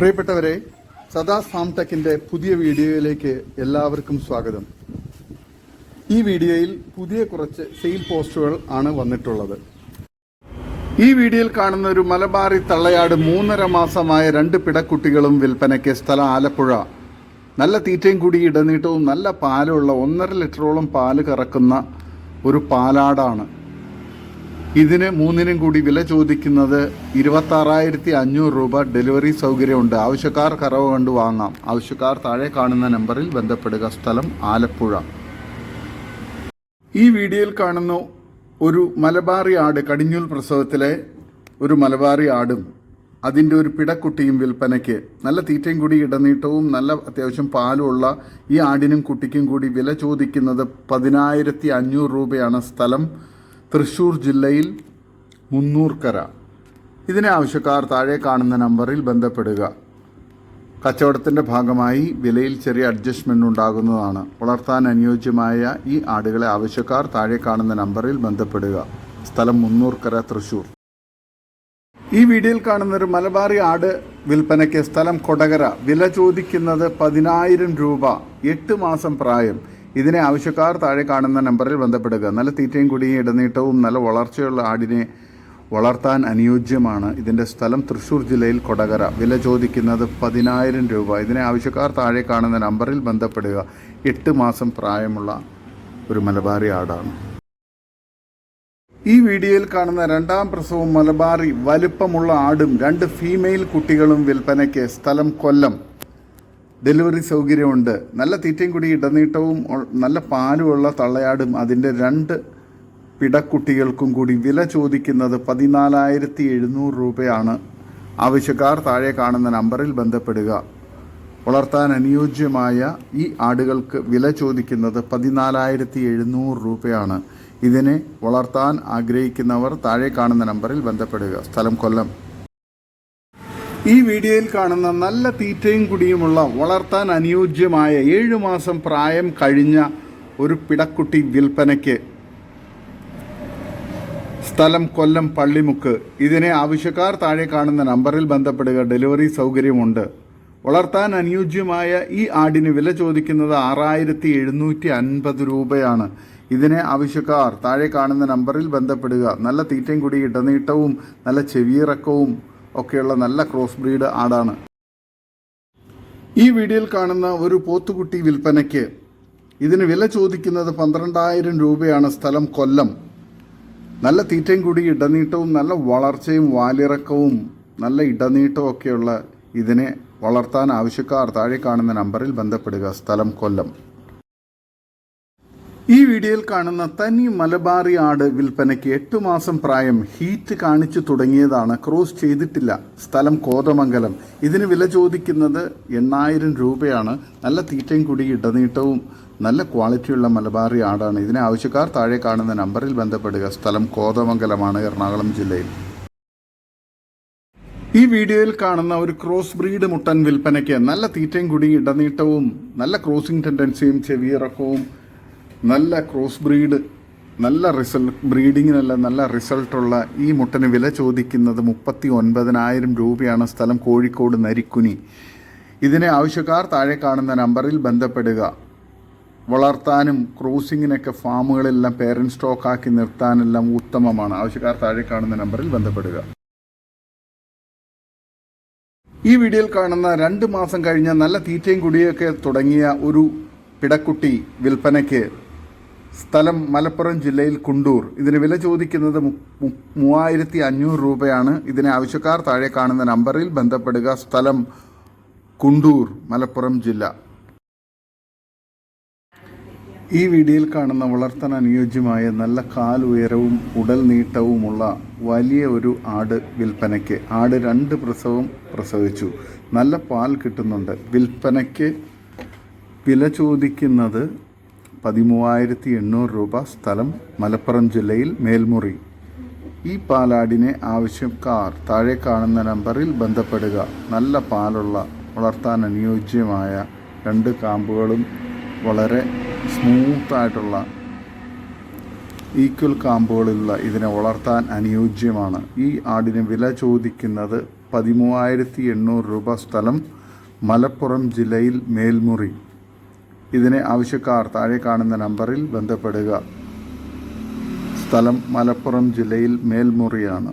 പ്രിയപ്പെട്ടവരെ സദാ ഫാം ടെക്കിന്റെ പുതിയ വീഡിയോയിലേക്ക് എല്ലാവർക്കും സ്വാഗതം. ഈ വീഡിയോയിൽ പുതിയ കുറച്ച് സെയിൽ പോസ്റ്റുകൾ ആണ് വന്നിട്ടുള്ളത്. ഈ വീഡിയോയിൽ കാണുന്ന ഒരു മലബാറി തള്ളയാട് മൂന്നര മാസമായ രണ്ട് പിടക്കുട്ടികളും വിൽപ്പനയ്ക്ക് സ്ഥലം ആലപ്പുഴ. നല്ല തീറ്റയും കൂടി ഇടനീട്ടവും നല്ല പാലുള്ള ഒന്നര ലിറ്ററോളം പാൽ കറക്കുന്ന ഒരു പാലാടാണ്. ഇതിന് മൂന്നിനും കൂടി വില ചോദിക്കുന്നത് ഇരുപത്താറായിരത്തി അഞ്ഞൂറ് രൂപ ഡെലിവറി സൗകര്യമുണ്ട്. ആവശ്യക്കാർ കറവ് കണ്ട് വാങ്ങാം. ആവശ്യക്കാർ താഴെ കാണുന്ന നമ്പറിൽ ബന്ധപ്പെടുക. സ്ഥലം ആലപ്പുഴ. ഈ വീഡിയോയിൽ കാണുന്ന ഒരു മലബാറി ആട് കടിഞ്ഞൂൽ പ്രസവത്തിലെ ഒരു മലബാറി ആടും അതിന്റെ ഒരു പിടക്കുട്ടിയും വിൽപ്പനയ്ക്ക് നല്ല തീറ്റയും കൂടി ഇടനീട്ടവും നല്ല അത്യാവശ്യം പാലുമുള്ള ഈ ആടിനും കുട്ടിക്കും കൂടി വില ചോദിക്കുന്നത് പതിനായിരത്തി അഞ്ഞൂറ് രൂപയാണ് സ്ഥലം. തൃശ്ശൂർ ജില്ലയിൽ മുന്നൂർക്കര. ഇതിനെ ആവശ്യക്കാർ താഴെ കാണുന്ന നമ്പറിൽ ബന്ധപ്പെടുക. കച്ചവടത്തിന്റെ ഭാഗമായി വിലയിൽ ചെറിയ അഡ്ജസ്റ്റ്മെന്റ് ഉണ്ടാകുന്നതാണ്. വളർത്താൻ അനുയോജ്യമായ ഈ ആടുകളെ ആവശ്യക്കാർ താഴെ കാണുന്ന നമ്പറിൽ ബന്ധപ്പെടുക. സ്ഥലം മുന്നൂർക്കര തൃശ്ശൂർ. ഈ വീഡിയോയിൽ കാണുന്ന ഒരു മലബാറി ആട് വിൽപ്പനയ്ക്ക് സ്ഥലം കൊടകര. വില ചോദിക്കുന്നത് പതിനായിരം രൂപ. എട്ട് മാസം പ്രായം. ഇതിനെ ആവശ്യക്കാർ താഴെ കാണുന്ന നമ്പറിൽ ബന്ധപ്പെടുക. നല്ല തീറ്റയും കുടിയും ഇടനീട്ടവും നല്ല വളർച്ചയുള്ള ആടിനെ വളർത്താൻ അനുയോജ്യമാണ് ഇതിന്റെ സ്ഥലം തൃശ്ശൂർ ജില്ലയിൽ കൊടകര. വില ചോദിക്കുന്നത് പതിനായിരം രൂപ. ഇതിനെ ആവശ്യക്കാർ താഴെ കാണുന്ന നമ്പറിൽ ബന്ധപ്പെടുക. എട്ട് മാസം പ്രായമുള്ള ഒരു മലബാറി ആടാണ്. ഈ വീഡിയോയിൽ കാണുന്ന രണ്ടാം പ്രസവം മലബാറി വലുപ്പമുള്ള ആടും രണ്ട് ഫീമെയിൽ കുട്ടികളും വിൽപ്പനയ്ക്ക് സ്ഥലം കൊല്ലം. ഡെലിവറി സൗകര്യമുണ്ട്. നല്ല തീറ്റയും കൂടി ഇടനീട്ടവും നല്ല പാലുമുള്ള തള്ളയാടും അതിന്റെ രണ്ട് പിടക്കുട്ടികൾക്കും കൂടി വില ചോദിക്കുന്നത് പതിനാലായിരത്തി എഴുന്നൂറ് രൂപയാണ്. ആവശ്യക്കാർ താഴെ കാണുന്ന നമ്പറിൽ ബന്ധപ്പെടുക. വളർത്താൻ അനുയോജ്യമായ ഈ ആടുകൾക്ക് വില ചോദിക്കുന്നത് പതിനാലായിരത്തി എഴുന്നൂറ് രൂപയാണ്. ഇതിനെ വളർത്താൻ ആഗ്രഹിക്കുന്നവർ താഴെ കാണുന്ന നമ്പറിൽ ബന്ധപ്പെടുക. സ്ഥലം കൊല്ലം. ഈ വീഡിയോയിൽ കാണുന്ന നല്ല തീറ്റയും കുടിയുമുള്ള വളർത്താൻ അനുയോജ്യമായ ഏഴു മാസം പ്രായം കഴിഞ്ഞ ഒരു പിടക്കുട്ടി വിൽപ്പനയ്ക്ക് സ്ഥലം കൊല്ലം പള്ളിമുക്ക്. ഇതിനെ ആവശ്യക്കാർ താഴെ കാണുന്ന നമ്പറിൽ ബന്ധപ്പെടുക. ഡെലിവറി സൗകര്യമുണ്ട്. വളർത്താൻ അനുയോജ്യമായ ഈ ആടിന് വില ചോദിക്കുന്നത് ആറായിരത്തി എഴുന്നൂറ്റി അൻപത് രൂപയാണ്. ഇതിനെ ആവശ്യക്കാർ താഴെ കാണുന്ന നമ്പറിൽ ബന്ധപ്പെടുക. നല്ല തീറ്റയും കൂടി ഇടനീട്ടവും നല്ല ചെവിയിറക്കവും ഒക്കെയുള്ള നല്ല ക്രോസ് ബ്രീഡ് ആടാണ്. ഈ വീഡിയോയിൽ കാണുന്ന ഒരു പോത്തുകുട്ടി വിൽപ്പനയ്ക്ക് ഇതിന് വില ചോദിക്കുന്നത് പന്ത്രണ്ടായിരം രൂപയാണ് സ്ഥലം കൊല്ലം. നല്ല തീറ്റയും കൂടി ഇടനീട്ടവും നല്ല വളർച്ചയും വാലിറക്കവും നല്ല ഇടനീട്ടവും ഒക്കെയുള്ള ഇതിനെ വളർത്താൻ ആവശ്യക്കാർ താഴെ കാണുന്ന നമ്പറിൽ ബന്ധപ്പെടുക. സ്ഥലം കൊല്ലം. ഈ വീഡിയോയിൽ കാണുന്ന തനി മലബാറി ആട് വിൽപ്പനയ്ക്ക് എട്ടു മാസം പ്രായം ഹീറ്റ് കാണിച്ചു തുടങ്ങിയതാണ് ക്രോസ് ചെയ്തിട്ടില്ല. സ്ഥലം കോതമംഗലം. ഇതിന് വില ചോദിക്കുന്നത് എണ്ണായിരം രൂപയാണ്. നല്ല തീറ്റയും കുടി ഇടനീട്ടവും നല്ല ക്വാളിറ്റിയുള്ള മലബാറി ആടാണ്. ഇതിനെ ആവശ്യക്കാർ താഴെ കാണുന്ന നമ്പറിൽ ബന്ധപ്പെടുക. സ്ഥലം കോതമംഗലമാണ് എറണാകുളം ജില്ലയിൽ. ഈ വീഡിയോയിൽ കാണുന്ന ഒരു ക്രോസ് ബ്രീഡ് മുട്ടൻ വിൽപ്പനയ്ക്ക് നല്ല തീറ്റയും കുടി ഇടനീട്ടവും നല്ല ക്രോസിംഗ് ടെൻഡൻസിയും ചെവിയിറക്കവും നല്ല ക്രോസ് ബ്രീഡ് നല്ല റിസൾട്ട് ബ്രീഡിങ്ങിനല്ല നല്ല റിസൾട്ടുള്ള ഈ മുട്ടന് വില ചോദിക്കുന്നത് മുപ്പത്തി ഒൻപതിനായിരം രൂപയാണ്. സ്ഥലം കോഴിക്കോട് നരിക്കുനി. ഇതിനെ ആവശ്യക്കാർ താഴെ കാണുന്ന നമ്പറിൽ ബന്ധപ്പെടുക. വളർത്താനും ക്രൂസിങ്ങിനൊക്കെ ഫാമുകളെല്ലാം പേരന്റ് സ്റ്റോക്കാക്കി നിർത്താനെല്ലാം ഉത്തമമാണ്. ആവശ്യക്കാർ താഴെ കാണുന്ന നമ്പറിൽ ബന്ധപ്പെടുക. ഈ വീഡിയോയിൽ കാണുന്ന രണ്ട് മാസം കഴിഞ്ഞ നല്ല തീറ്റയും കുടിയൊക്കെ തുടങ്ങിയ ഒരു പിടക്കുട്ടി വിൽപ്പനയ്ക്ക് സ്ഥലം മലപ്പുറം ജില്ലയിൽ കുണ്ടൂർ. ഇതിന് വില ചോദിക്കുന്നത് മൂവായിരത്തി അഞ്ഞൂറ് രൂപയാണ്. ഇതിനെ ആവശ്യക്കാർ താഴെ കാണുന്ന നമ്പറിൽ ബന്ധപ്പെടുക. സ്ഥലം കുണ്ടൂർ മലപ്പുറം ജില്ല. ഈ വീഡിയോയിൽ കാണുന്ന വളർത്താൻ അനുയോജ്യമായ നല്ല കാൽ ഉയരവും ഉടൽ നീട്ടവുമുള്ള വലിയ ഒരു ആട് വിൽപ്പനയ്ക്ക് ആട് രണ്ട് പ്രസവം പ്രസവിച്ചു. നല്ല പാൽ കിട്ടുന്നുണ്ട്. വിൽപ്പനയ്ക്ക് വില ചോദിക്കുന്നത് പതിമൂവായിരത്തി എണ്ണൂറ് രൂപ സ്ഥലം മലപ്പുറം ജില്ലയിൽ മേൽമുറി. ഈ പാലാടിനെ ആവശ്യക്കാർ താഴെ കാണുന്ന നമ്പറിൽ ബന്ധപ്പെടുക. നല്ല പാലുള്ള വളർത്താൻ അനുയോജ്യമായ രണ്ട് കാമ്പുകളും വളരെ സ്മൂത്തായിട്ടുള്ള ഈക്വൽ കാമ്പുകളുള്ള ഇതിനെ വളർത്താൻ അനുയോജ്യമാണ്. ഈ ആടിന് വില ചോദിക്കുന്നത് പതിമൂവായിരത്തി എണ്ണൂറ് രൂപ സ്ഥലം മലപ്പുറം ജില്ലയിൽ മേൽമുറി. ഇതിനെ ആവശ്യക്കാർ താഴെ കാണുന്ന നമ്പറിൽ ബന്ധപ്പെടുക. സ്ഥലം മലപ്പുറം ജില്ലയിൽ മേൽമുറിയാണ്.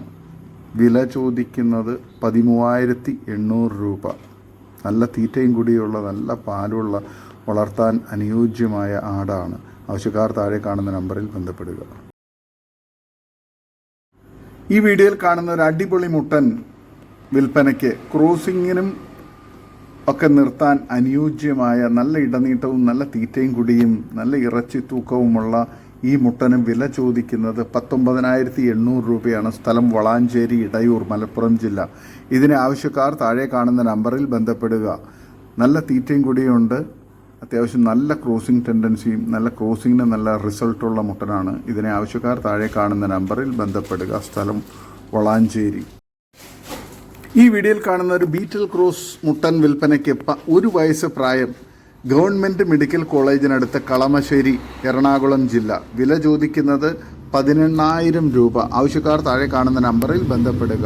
വില ചോദിക്കുന്നത് പതിമൂവായിരത്തി എണ്ണൂറ് രൂപ. നല്ല തീറ്റയും കൂടിയുള്ള നല്ല പാലുള്ള വളർത്താൻ അനുയോജ്യമായ ആടാണ്. ആവശ്യക്കാർ താഴെ കാണുന്ന നമ്പറിൽ ബന്ധപ്പെടുക. ഈ വീഡിയോയിൽ കാണുന്ന ഒരു അടിപൊളി മുട്ടൻ വിൽപ്പനയ്ക്ക് ക്രോസിങ്ങിനും ഒക്കെ നിർത്താൻ അനുയോജ്യമായ നല്ല ഇടനീട്ടവും നല്ല തീറ്റയും കുടിയും നല്ല ഇറച്ചി തൂക്കവുമുള്ള ഈ മുട്ടനും വില ചോദിക്കുന്നത് പത്തൊമ്പതിനായിരത്തി എണ്ണൂറ് രൂപയാണ്. സ്ഥലം വളാഞ്ചേരി ഇടയൂർ മലപ്പുറം ജില്ല. ഇതിന് ആവശ്യക്കാർ താഴെ കാണുന്ന നമ്പറിൽ ബന്ധപ്പെടുക. നല്ല തീറ്റയും കുടിയുണ്ട്. അത്യാവശ്യം നല്ല ക്രോസിംഗ് ടെൻഡൻസിയും നല്ല ക്രോസിങ്ങിന് നല്ല റിസൾട്ടുള്ള മുട്ടനാണ്. ഇതിനെ ആവശ്യക്കാർ താഴെ കാണുന്ന നമ്പറിൽ ബന്ധപ്പെടുക. സ്ഥലം വളാഞ്ചേരി. ഈ വീഡിയോയിൽ കാണുന്ന ഒരു ബീറ്റൽ ക്രോസ് മുട്ടൻ വിൽപ്പനയ്ക്ക് ഒരു വയസ്സ് പ്രായം ഗവൺമെന്റ് മെഡിക്കൽ കോളേജിനടുത്ത് കളമശ്ശേരി എറണാകുളം ജില്ല. വില ചോദിക്കുന്നത് പതിനെണ്ണായിരം രൂപ. ആവശ്യക്കാർ താഴെ കാണുന്ന നമ്പറിൽ ബന്ധപ്പെടുക.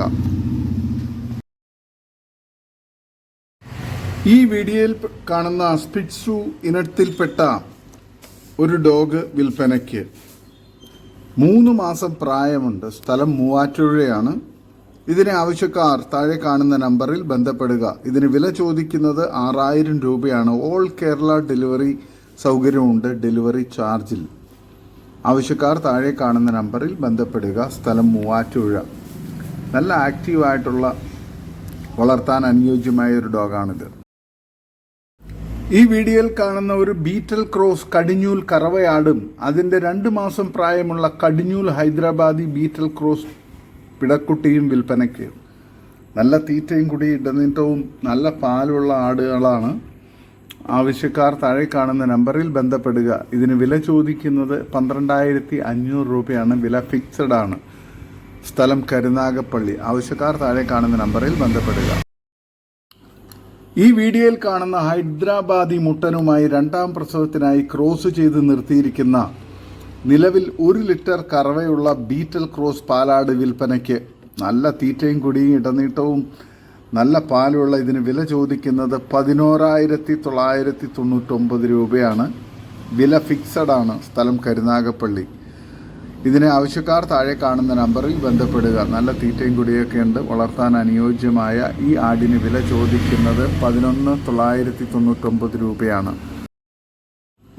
ഈ വീഡിയോയിൽ കാണുന്ന സ്പിറ്റ്സു ഇനത്തിൽപ്പെട്ട ഒരു ഡോഗ് വിൽപ്പനയ്ക്ക് മൂന്ന് മാസം പ്രായമുണ്ട്. സ്ഥലം മൂവാറ്റുപുഴയാണ്. ഇതിനെ ആവശ്യക്കാർ താഴെ കാണുന്ന നമ്പറിൽ ബന്ധപ്പെടുക. ഇതിന് വില ചോദിക്കുന്നത് ആറായിരം രൂപയാണ്. ഓൾ കേരള ഡെലിവറി സൗകര്യമുണ്ട്. ഡെലിവറി ചാർജിൽ. ആവശ്യക്കാർ താഴെ കാണുന്ന നമ്പറിൽ ബന്ധപ്പെടുക. സ്ഥലം മൂവാറ്റുപുഴ. നല്ല ആക്റ്റീവായിട്ടുള്ള വളർത്താൻ അനുയോജ്യമായ ഒരു ഡോഗാണിത് ഈ വീഡിയോയിൽ കാണുന്ന ഒരു ബീറ്റൽ ക്രോസ് കടിഞ്ഞൂൽ കറവയാടും. അതിന്റെ രണ്ട് മാസം പ്രായമുള്ള കടിഞ്ഞൂൽ ഹൈദരാബാദി ബീറ്റൽ ക്രോസ് പിടക്കുട്ടിയും വിൽപ്പനയ്ക്ക്. നല്ല തീറ്റയും കൂടി ഇടനീട്ടവും നല്ല പാലുള്ള ആടുകളാണ് ആവശ്യക്കാർ താഴെ കാണുന്ന നമ്പറിൽ ബന്ധപ്പെടുക. ഇതിന് വില ചോദിക്കുന്നത് പന്ത്രണ്ടായിരത്തി അഞ്ഞൂറ് രൂപയാണ്. വില ഫിക്സഡ് ആണ്. സ്ഥലം കരുനാഗപ്പള്ളി. ആവശ്യക്കാർ താഴെ കാണുന്ന നമ്പറിൽ ബന്ധപ്പെടുക. ഈ വീഡിയോയിൽ കാണുന്ന ഹൈദരാബാദി മുട്ടനുമായി രണ്ടാം പ്രസവത്തിനായി ക്രോസ് ചെയ്ത് നിർത്തിയിരിക്കുന്ന നിലവിൽ ഒരു ലിറ്റർ കറവയുള്ള ബീറ്റൽ ക്രോസ് പാലാട് വിൽപ്പനയ്ക്ക് നല്ല തീറ്റയും കുടിയും ഇടനീട്ടവും നല്ല പാലുള്ള ഇതിന് വില ചോദിക്കുന്നത് പതിനോറായിരത്തി തൊള്ളായിരത്തി തൊണ്ണൂറ്റൊമ്പത് രൂപയാണ്. വില ഫിക്സഡ് ആണ് സ്ഥലം കരുനാഗപ്പള്ളി. ഇതിന് ആവശ്യക്കാർ താഴെ കാണുന്ന നമ്പറിൽ ബന്ധപ്പെടുക. നല്ല തീറ്റയും കുടിയൊക്കെ ഉണ്ട്. വളർത്താൻ അനുയോജ്യമായ ഈ ആടിന് വില ചോദിക്കുന്നത് പതിനൊന്ന് തൊള്ളായിരത്തി തൊണ്ണൂറ്റൊമ്പത് രൂപയാണ്.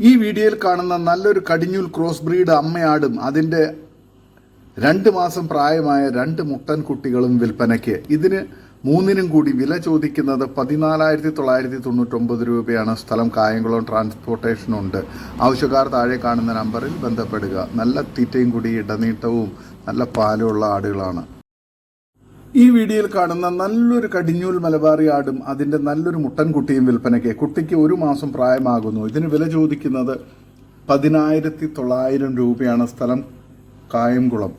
ഈ വീഡിയോയിൽ കാണുന്ന നല്ലൊരു കടിഞ്ഞൂൽ ക്രോസ് ബ്രീഡ് അമ്മയാടും അതിന്റെ രണ്ട് മാസം പ്രായമായ രണ്ട് മുട്ടൻ കുട്ടികളും വിൽപ്പനയ്ക്ക്. ഇതിന് മൂന്നിനും കൂടി വില ചോദിക്കുന്നത് പതിനാലായിരത്തി തൊള്ളായിരത്തി തൊണ്ണൂറ്റൊമ്പത് രൂപയാണ്. സ്ഥലം കായംകുളം ട്രാൻസ്പോർട്ടേഷനുണ്ട് ആവശ്യക്കാർ താഴെ കാണുന്ന നമ്പറിൽ ബന്ധപ്പെടുക. നല്ല തീറ്റയും കൂടി ഇടനീട്ടവും നല്ല പാലുമുള്ള ആടുകളാണ്. ഈ വീഡിയോയിൽ കാണുന്ന നല്ലൊരു കടിഞ്ഞൂൽ മലബാറി ആടും അതിന്റെ നല്ലൊരു മുട്ടൻകുട്ടിയും വിൽപ്പനയ്ക്ക് കുട്ടിക്ക് ഒരു മാസം പ്രായമാകുന്നു. ഇതിന് വില ചോദിക്കുന്നത് പതിനായിരത്തി തൊള്ളായിരം രൂപയാണ് സ്ഥലം. കായംകുളം.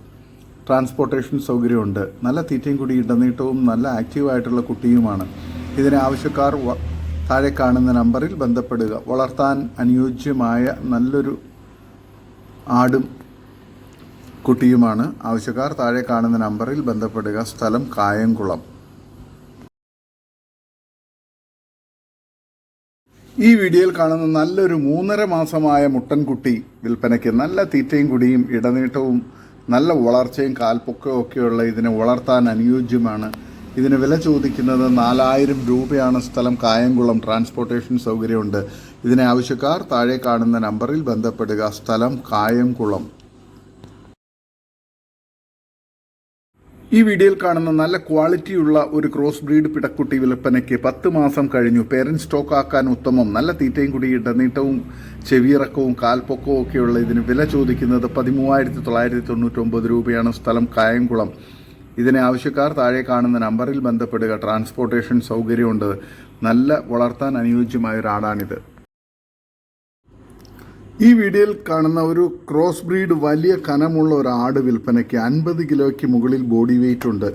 ട്രാൻസ്പോർട്ടേഷൻ സൗകര്യമുണ്ട്. നല്ല തീറ്റയും കൂടി ഇടനീട്ടവും നല്ല ആക്റ്റീവായിട്ടുള്ള കുട്ടിയുമാണ്. ഇതിന് ആവശ്യക്കാർ താഴെ കാണുന്ന നമ്പറിൽ ബന്ധപ്പെടുക. വളർത്താൻ അനുയോജ്യമായ നല്ലൊരു ആടും കുട്ടിയുമാണ്. ആവശ്യക്കാർ താഴെ കാണുന്ന നമ്പറിൽ ബന്ധപ്പെടുക. സ്ഥലം കായംകുളം. ഈ വീഡിയോയിൽ കാണുന്ന നല്ലൊരു മൂന്നര മാസമായ മുട്ടൻകുട്ടി വിൽപ്പനയ്ക്ക് നല്ല തീറ്റയും കുടിയും ഇടനീട്ടവും നല്ല വളർച്ചയും കാൽപ്പൊക്കവും ഒക്കെയുള്ള ഇതിനെ വളർത്താൻ അനുയോജ്യമാണ്. ഇതിന് വില ചോദിക്കുന്നത് നാലായിരം രൂപയാണ്. സ്ഥലം കായംകുളം ട്രാൻസ്പോർട്ടേഷൻ സൗകര്യമുണ്ട്. ഇതിനെ ആവശ്യക്കാർ താഴെ കാണുന്ന നമ്പറിൽ ബന്ധപ്പെടുക. സ്ഥലം കായംകുളം. ഈ വീഡിയോയിൽ കാണുന്ന നല്ല ക്വാളിറ്റിയുള്ള ഒരു ക്രോസ് ബ്രീഡ് പിടക്കുട്ടി വിൽപ്പനയ്ക്ക് പത്ത് മാസം കഴിഞ്ഞു. പേരന്റ് സ്റ്റോക്ക് ആക്കാൻ ഉത്തമം. നല്ല തീറ്റയും കൂടി ഇടനീട്ടവും ചെവിയിറക്കവും കാൽപ്പൊക്കവും ഒക്കെയുള്ള ഇതിന് വില ചോദിക്കുന്നത് പതിമൂവായിരത്തി തൊള്ളായിരത്തി തൊണ്ണൂറ്റൊമ്പത് രൂപയാണ് സ്ഥലം കായംകുളം. ഇതിനെ ആവശ്യക്കാർ താഴെ കാണുന്ന നമ്പറിൽ ബന്ധപ്പെടുക. ട്രാൻസ്പോർട്ടേഷൻ സൗകര്യമുണ്ട്. നല്ല വളർത്താൻ അനുയോജ്യമായ ഒരു ആടാണിത് ഈ വീഡിയോയിൽ കാണുന്ന ഒരു ക്രോസ് ബ്രീഡ് വലിയ കനമുള്ള ഒരു ആട് വിൽപ്പനയ്ക്ക് അൻപത് കിലോയ്ക്ക് മുകളിൽ ബോഡി വെയിറ്റ് ഉണ്ട്.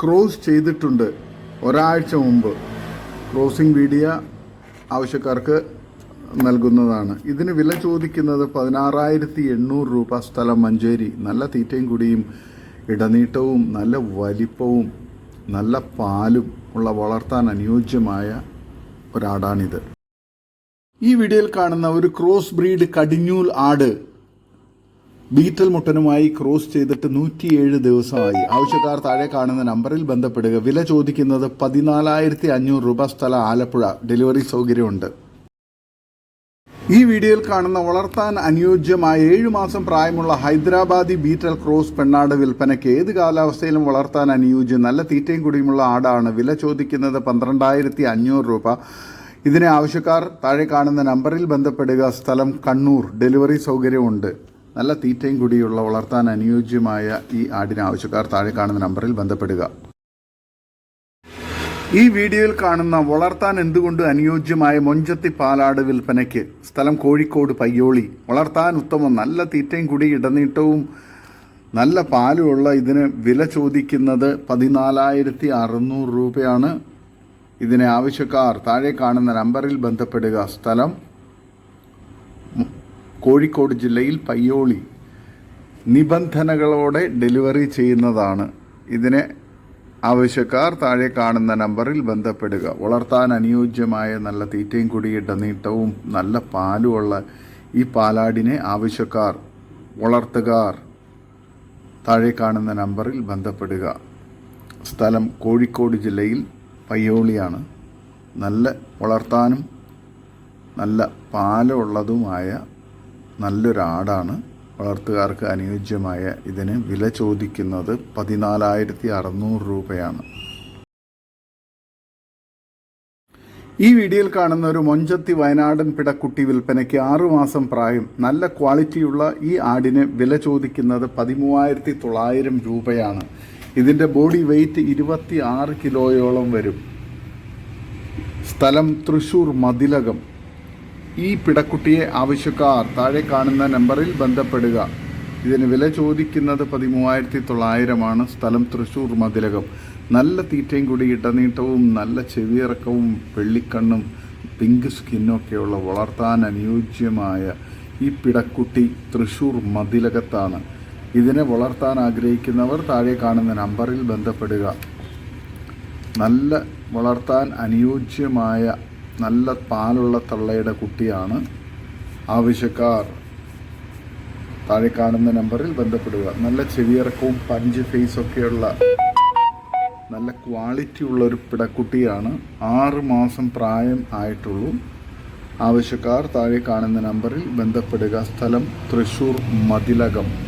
ക്രോസ് ചെയ്തിട്ടുണ്ട് ഒരാഴ്ച മുമ്പ്. ക്രോസിംഗ് വീഡിയോ ആവശ്യക്കാർക്ക് നൽകുന്നതാണ്. ഇതിന് വില ചോദിക്കുന്നത് പതിനാറായിരത്തി എണ്ണൂറ് രൂപ സ്ഥലം മഞ്ചേരി. നല്ല തീറ്റയും കുടിയും ഇടനീട്ടവും നല്ല വലിപ്പവും നല്ല പാലും ഉള്ള വളർത്താൻ അനുയോജ്യമായ ഒരാടാണിത്. ഈ വീഡിയോയിൽ കാണുന്ന ഒരു ക്രോസ് ബ്രീഡ് കടിഞ്ഞൂൽ ആട് ബീറ്റൽ മുട്ടനുമായി ക്രോസ് ചെയ്തിട്ട് നൂറ്റിയേഴ് ദിവസമായി. ആവശ്യക്കാർ താഴെ കാണുന്ന നമ്പറിൽ ബന്ധപ്പെടുക. വില ചോദിക്കുന്നത് പതിനാലായിരത്തി അഞ്ഞൂറ് രൂപ സ്ഥലം ആലപ്പുഴ. ഡെലിവറി സൗകര്യമുണ്ട്. ഈ വീഡിയോയിൽ കാണുന്ന വളർത്താൻ അനുയോജ്യമായ ഏഴു മാസം പ്രായമുള്ള ഹൈദരാബാദി ബീറ്റൽ ക്രോസ് പെണ്ണാട് വിൽപ്പനയ്ക്ക് ഏത് കാലാവസ്ഥയിലും വളർത്താൻ അനുയോജ്യം നല്ല തീറ്റയും കുടിയുമുള്ള ആടാണ്. വില ചോദിക്കുന്നത് പന്ത്രണ്ടായിരത്തി അഞ്ഞൂറ് രൂപ. ഇതിനെ ആവശ്യക്കാർ താഴെ കാണുന്ന നമ്പറിൽ ബന്ധപ്പെടുക. സ്ഥലം കണ്ണൂർ. ഡെലിവറി സൗകര്യമുണ്ട്. നല്ല തീറ്റയും കുടിയുള്ള വളർത്താൻ അനുയോജ്യമായ ഈ ആടിന് ആവശ്യക്കാർ താഴെ കാണുന്ന നമ്പറിൽ ബന്ധപ്പെടുക. ഈ വീഡിയോയിൽ കാണുന്ന വളർത്താൻ എന്തുകൊണ്ട് അനുയോജ്യമായ മൊഞ്ചത്തി പാലാട് വിൽപ്പനയ്ക്ക്? സ്ഥലം കോഴിക്കോട് പയ്യോളി. വളർത്താൻ ഉത്തമം. നല്ല തീറ്റയും കുടി ഇടനീട്ടവും നല്ല പാലുമുള്ള ഇതിന് വില ചോദിക്കുന്നത് പതിനാലായിരത്തി അറുന്നൂറ് രൂപയാണ്. ഇതിനെ ആവശ്യക്കാർ താഴെ കാണുന്ന നമ്പറിൽ ബന്ധപ്പെടുക. സ്ഥലം കോഴിക്കോട് ജില്ലയിൽ പയ്യോളി. നിബന്ധനകളോടെ ഡെലിവറി ചെയ്യുന്നതാണ്. ഇതിന് ആവശ്യക്കാർ താഴെ കാണുന്ന നമ്പറിൽ ബന്ധപ്പെടുക. വളർത്താൻ അനുയോജ്യമായ നല്ല തീറ്റയും കുടിയിട്ട നീട്ടവും നല്ല പാലുമുള്ള ഈ പാലാടിനെ ആവശ്യക്കാർ വളർത്തുകാർ താഴെ കാണുന്ന നമ്പറിൽ ബന്ധപ്പെടുക. സ്ഥലം കോഴിക്കോട് ജില്ലയിൽ പയ്യോളിയാണ്. നല്ല വളർത്താനും നല്ല പാലുള്ളതുമായ നല്ലൊരാടാണ്. വളർത്തുകാർക്ക് അനുയോജ്യമായ ഇതിന് വില ചോദിക്കുന്നത് പതിനാലായിരത്തി അറുന്നൂറ് രൂപയാണ്. ഈ വീഡിയോയിൽ കാണുന്ന ഒരു മൊഞ്ചത്തി വയനാടൻ പിടക്കുട്ടി വിൽപ്പനയ്ക്ക് ആറുമാസം പ്രായം. നല്ല ക്വാളിറ്റിയുള്ള ഈ ആടിന് വില ചോദിക്കുന്നത് പതിമൂവായിരത്തി തൊള്ളായിരം രൂപയാണ്. ഇതിന്റെ ബോഡി വെയ്റ്റ് ഇരുപത്തി ആറ് കിലോയോളം വരും. സ്ഥലം തൃശൂർ മതിലകം. ഈ പിടക്കുട്ടിയെ ആവശ്യക്കാർ താഴെ കാണുന്ന നമ്പറിൽ ബന്ധപ്പെടുക. ഇതിന് വില ചോദിക്കുന്നത് പതിമൂവായിരത്തി തൊള്ളായിരമാണ് സ്ഥലം തൃശൂർ മതിലകം. നല്ല തീറ്റയും കൂടി ഇടനീട്ടവും നല്ല ചെവിയിറക്കവും വെള്ളിക്കണ്ണും പിങ്ക് സ്കിന്നൊക്കെയുള്ള വളർത്താൻ അനുയോജ്യമായ ഈ പിടക്കുട്ടി തൃശൂർ മതിലകത്താണ്. ഇതിനെ വളർത്താൻ ആഗ്രഹിക്കുന്നവർ താഴെ കാണുന്ന നമ്പറിൽ ബന്ധപ്പെടുക. നല്ല വളർത്താൻ അനുയോജ്യമായ നല്ല പാലുള്ള തള്ളയുടെ കുട്ടിയാണ് ആവശ്യക്കാർ. താഴെ കാണുന്ന നമ്പറിൽ ബന്ധപ്പെടുക. നല്ല ചെവിയിറക്കവും പഞ്ച് ഫേസൊക്കെയുള്ള നല്ല ക്വാളിറ്റി ഉള്ള ഒരു പിടക്കുട്ടിയാണ്. ആറ് മാസം പ്രായം ആയിട്ടുള്ളൂ. ആവശ്യക്കാർ താഴെ കാണുന്ന നമ്പറിൽ ബന്ധപ്പെടുക. സ്ഥലം തൃശ്ശൂർ മതിലകം.